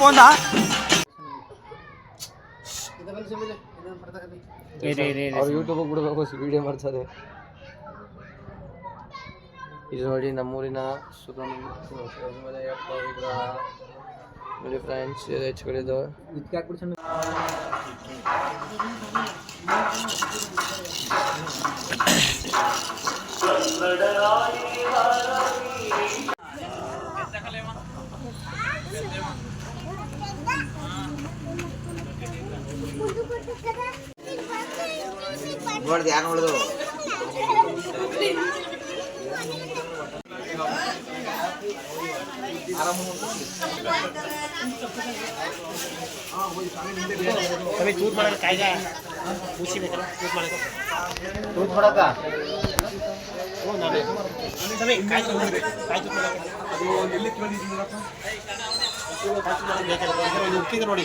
Phone ಅವ್ರು YouTube ಬಿಡಬೇಕು video ಮಾಡ್ತಾರೆ. ಇದು ನೋಡಿ ನಮ್ಮೂರಿನ ಸುಬ್ರಹ್ಮಣ್ಯಪ್ಪ ವಿಗ್ರಹ ಫ್ರೆಂಡ್ಸ್ ನೋಡ್ದು ಯಾರು ನೋಡ್ದು? ಸರಿ ಚೂಸ್ ಖುಷಿ ಬೇಕಲ್ಲ ನೋಡಿ.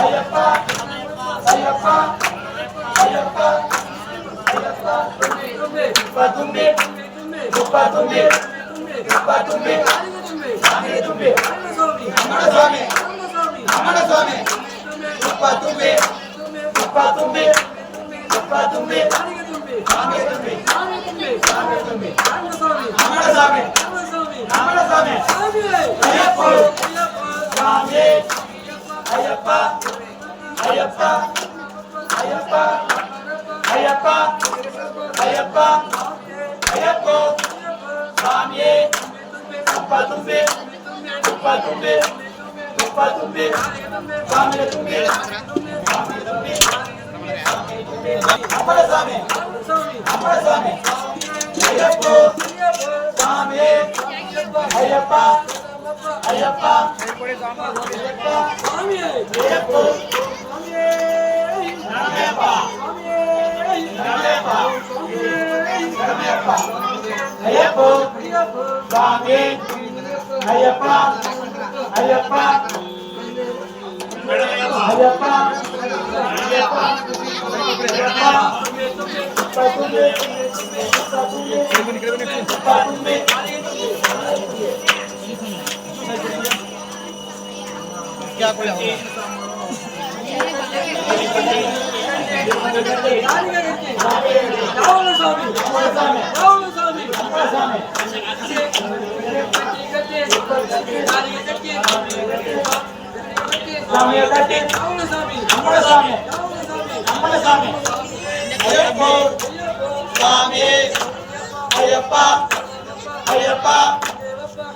ஐயப்பா ஐயப்பா ஐயப்பா ஐயப்பா தும்பே குப்பா தும்பே குப்பா தும்பே சாமி தும்பே அம்மன சுவாமி அம்மன சுவாமி அம்மன சுவாமி குப்பா தும்பே அப்பா தும்பி அப்பா தும்பி சாமி தும்பி சாமி தும்பி சாமி தும்பி ராமசாமி ராமசாமி ராமசாமி சாமி ஐயப்பா சாமி ஐயப்பா ஐயப்பா ஐயப்பா ஐயப்பா ஐயப்பா ஐயப்போ சாமி அப்பா தும்பி அப்பா தும்பி அப்பா தும்பி சாமி தும்பி சாமி தும்பி அப்படசாமி அப்படசாமி ஐயப்போ சாமி ஐயப்பா ஐயப்பா சாமி ஐயப்போ சாமி ஐயப்பா ஐயப்போ சாமி ஐயப்பா ஐயப்பா ஐயப்பா ஐயப்பா क्या कोई ہے کیا ಅಯ್ಯಪ್ಪ ಸ್ವಾಮಿ ಅಯ್ಯಪ್ಪ ಸ್ವಾಮಿ ಅಯ್ಯಪ್ಪ ಅಯ್ಯಪ್ಪ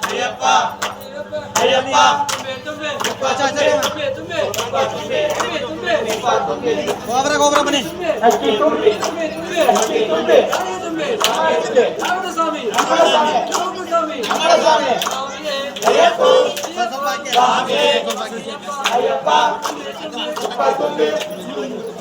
ಅಯ್ಯಪ್ಪ ಅಯ್ಯಪ್ಪ ಗೋಬ್ರ ಗೋಬ್ರ ಬನ್ನಿ ಸ್ವಾಮಿ ಸ್ವಾಮಿ ಅಯ್ಯಪ್ಪ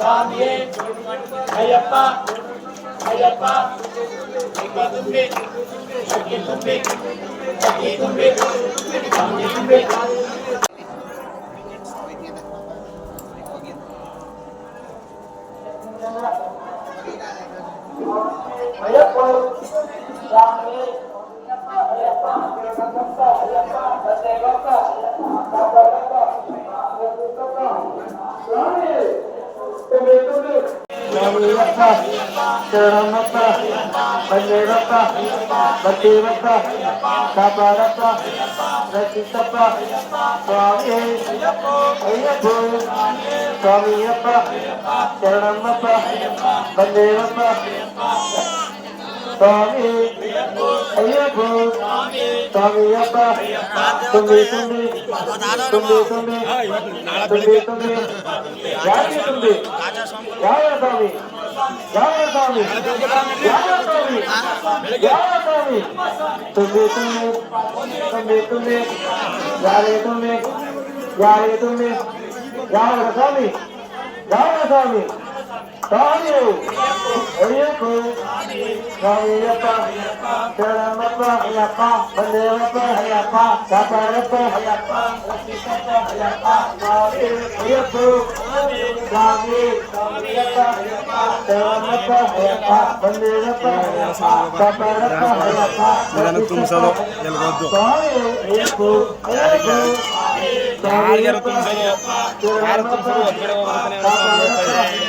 சாமியே ஐயப்பா ஐயப்பா ஐயா தும்பி சக்கி தும்பி சக்கி தும்பி சாமி தும்பி Saramata, Panirata, Batirata, Sabarata, Rasitapa, Swami, Ayyapu, Swamiyapa, Saramata, Panirata, சுவாமி ஐயப்போ சுவாமி ஐயப்பா தும்பி தும்பி தும்பி தும்பி தும்பி தும்பி யாரு தும்பி யார சுவாமி யார சுவாமி யார சுவாமி யார சுவாமி தும்பி தும்பி தும்பி தும்பி யாரே தும்பி யாரே தும்பி யார சுவாமி யார சுவாமி ಸ್ವಾಮಿ ಅಯ್ಯಪ್ಪ ಸ್ವಾಮಿಯಪ್ಪ ಶರಣಪ್ಪ ಅಯ್ಯಪ್ಪ ಬಂದೇವಪ್ಪ ಅಯ್ಯಪ್ಪ ಕಾಪಾಡಪ್ಪ ಅಯ್ಯಪ್ಪ ರಕ್ಷಿಸಪ್ಪ ಅಯ್ಯಪ್ಪ ಸ್ವಾಮಿ ಅಯ್ಯಪ್ಪ ಸ್ವಾಮಿ ಸ್ವಾಮಿಯಪ್ಪ ಅಯ್ಯಪ್ಪ ಶರಣಪ್ಪ ಅಯ್ಯಪ್ಪ ಬಂದೇವಪ್ಪ ಅಯ್ಯಪ್ಪ ಕಾಪಾಡಪ್ಪ ಅಯ್ಯಪ್ಪ ತುಂಬಿಸೋದು ಎಲ್ಗೊದ್ದು ಸ್ವಾಮಿ ಅಯ್ಯಪ್ಪ ಅಯ್ಯಪ್ಪ ಯಾರಿಗಾರು ತುಂಬಿಸೋದು ಯಾರು ತುಂಬಿಸೋದು ಹೊರಗಡೆ ಹೋಗ್ತಾನೆ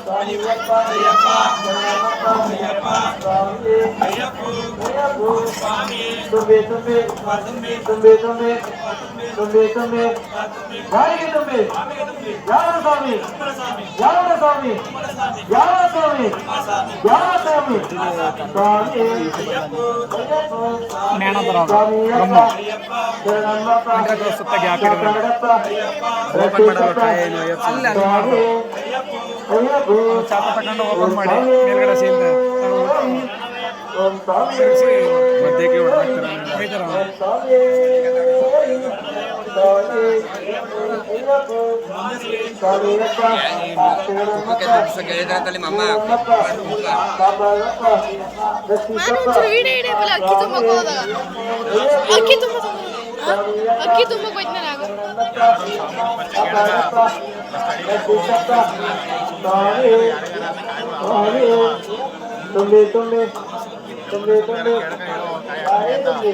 ಮನುಸ್ವಾಮಿ ತುಂಬಿಸೋದು ತುಂಬಿ ತುಂಬಿ ತುಂಬಿ ತುಂಬಿ ತುಂಬಿ ತುಂಬಿ ಯಾರಿಗೆ ತುಂಬಿ ಯಾವ ಸ್ವಾಮಿ ಯಾವ ಸ್ವಾಮಿ ಯಾವ ಸ್ವಾಮಿ ಯಾವ ಸ್ವಾಮಿ ಸ್ವಾಮಿ ಸ್ವಾಮಿಯಪ್ಪ ಶರಣಪ್ಪ ಸುತ್ತಾಗಿ ಹಾಕಿದ್ರು. ಕಾಪಾಡಪ್ಪ, ಓಪನ್ ಮಾಡಲ್ಲ ಕಾಯಿ ಏನು ಎತ್ತು. ಸ್ವಾಮಿ ಅಯ್ಯಪ್ಪ ಚಾಪ ತಗೊಂಡು ಓಪನ್ ಮಾಡಿ ಮೇಲ್ಗಡೆ ಸೀಲ್ ಓಂ ಸ್ವಾಮಿ ಮಧ್ಯಕ್ಕೆ ಹೊಡೆದಾಕ್ತಾರೆ ಓಂ ಸ್ವಾಮಿ ಸ್ವಾಮಿ ಅಯ್ಯಪ್ಪ ಸ್ವಾಮಿಯಪ್ಪ ಶರಣಪ್ಪ ಕಾಪಾಡಪ್ಪ ರಕ್ಷಿಸಪ್ಪ ವಿಡಿಯೋ ಹಿಡಿಯಲ್ಲ ಅಕ್ಕಿ ತುಂಬಕ್ ಹೋದಾಗ ಅಕ್ಕಿ ತುಂಬ ಅಕ್ಕಿ ತುಂಬಕ್ నాలుగు నాలుగు తొమ్మిది తొమ్మిది తొమ్మిది తొమ్మిది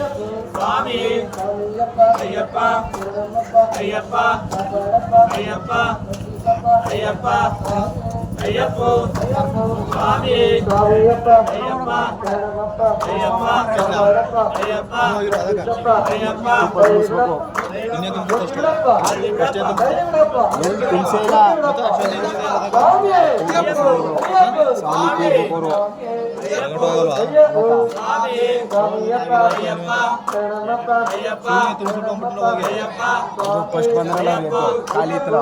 சுவாமி ஐயப்பா ஐயப்பா ஐயப்பா ஐயப்பா ஐயப்பா ஐயப்போ சுவாமி ஐயப்பா ஐயப்பா ஐயப்பா ஐயப்பா ஐயப்பா ஐயப்பா ಕುಂಸೇಲ ಫಸ್ಟ್ ಬಂದ್ರೆ ನಾವು ಖಾಲಿ ಇತ್ತು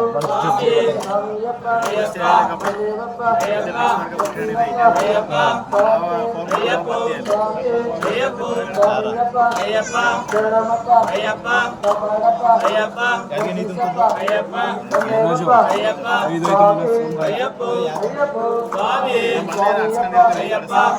ಐದು ಐದು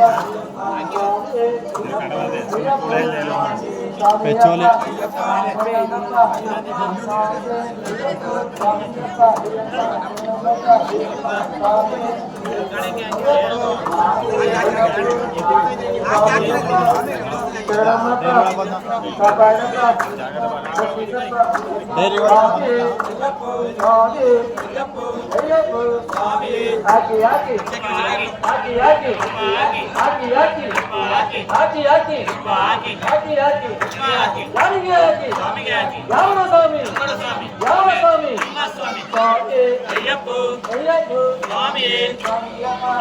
yeah. పెట్రోల్ யாவன சாமி சாமி ஐயப்போ சுவாமியே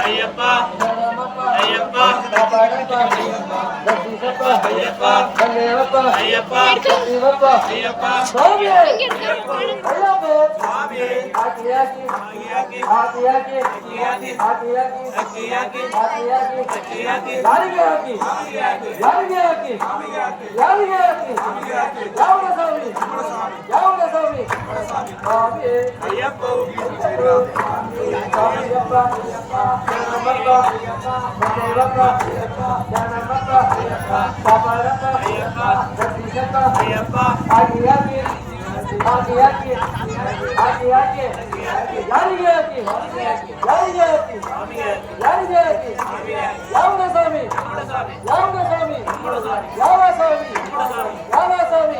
ஐயப்பா ஐயப்பா ஐயப்பா ஐயப்பா ஐயப்பா ஐயப்பா சுவாமியே சுவாமியே ஆகியா கி ஆகியா கி ஆகியா கி ஆகியா கி आगिया की आगिया की आगिया की आगिया की आगिया की आगिया की आगिया की आगिया की जाओ रे स्वामी जाओ रे स्वामी जाओ रे स्वामी स्वामी अय्यप्पा சாமி யாவா சாமி யாவா சாமி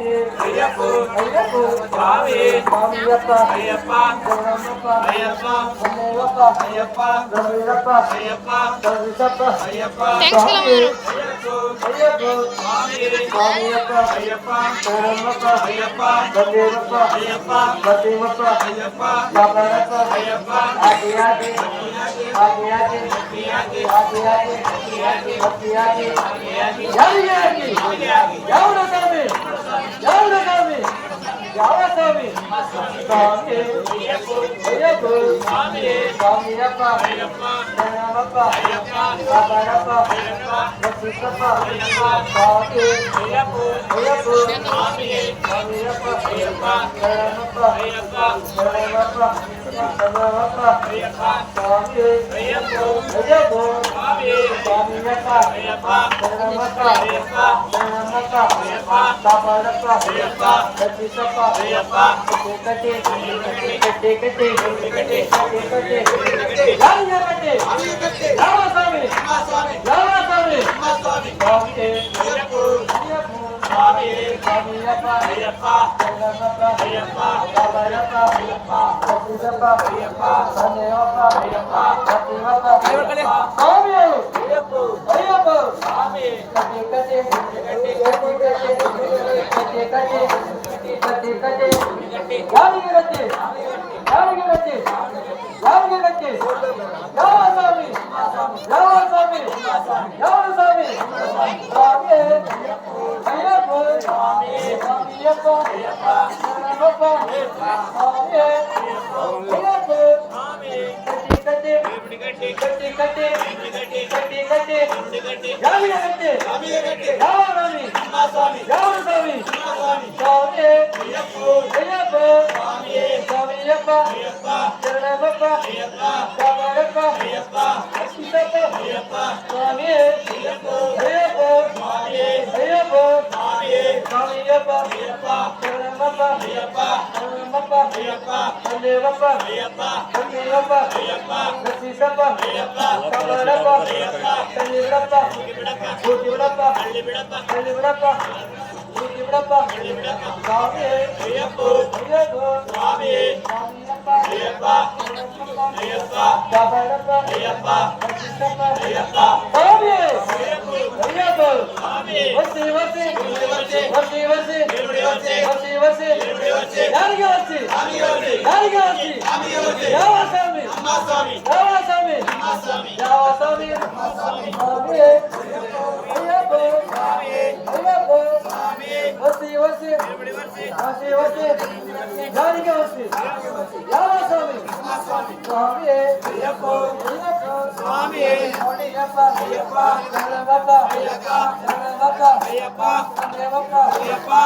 ஐயப்போ ஐயப்போ சுவாமி சுவாமியப்பா ஐயப்பா குருணப்பா ஐயப்பா குமேவப்பா ஐயப்பா ரவிரப்பா ஐயப்பா ரவிசப்பா ஐயப்பா ஐயப்போ ஐயப்போ சுவாமி சுவாமியப்பா ஐயப்பா குருணப்பா ஐயப்பா ரவிரப்பா ஐயப்பா பத்திமப்பா ஐயப்பா பாபரப்பா ஐயப்பா ஆதியாதி ஆதியாதி ஆதியாதி ஆதியாதி ஆதியாதி ஆதியாதி ஆதியாதி ஜாதியாதி ஜாவரதாமே Hey, I'm రామస్వామి రామస్వామి రామస్వామి கட்டி கட்டி கட்டி யாருக்கு கட்டி யாருக்கு கட்டி யாருக்கு ஐயப்பா ஐயப்பா அம்மப்பா ஐயப்பா. அம்மப்பா ஐயப்பா. அம்மேவப்பா ஐயப்பா. அம்மேவப்பா ஐயப்பா. நசீசப்பா ஐயப்பா. சமரப்பா ஐயப்பா. தன்னிவிடப்பா கூட்டி விடப்பா அள்ளி விடப்பா அள்ளி விடப்பா கூட்டி விடப்பா அள்ளி விடப்பா சாமி ஐயப்போ. ஐயப்போ. சாமி ஐயப்பா ஐயப்பா. சமரப்பா ஐயப்பா. நசீசப்பா ஐயப்பா. சாமி ஐயப்போ. சாமி வசி வசி. வர்சி. வர்சி. வர்சி. வர்சி. யாருக்கு வர்சி? யாருக்கு வர்சி. யாவாசாமி. யாவாசாமி. யாவாசாமி. யாவாசாமி ஐயப்போ. ஐயப்போ. வர்சி வர்சி. வர்சி? வர்சி யாருக்கு வர்சி? யாவாசாமி. சுவாமி ஐயப்போ. ஐயப்போ. சுவாமி ஐயப்பா ஐயப்பா ஐயப்பா ஐயப்பா ஐயப்பா ஐயப்பா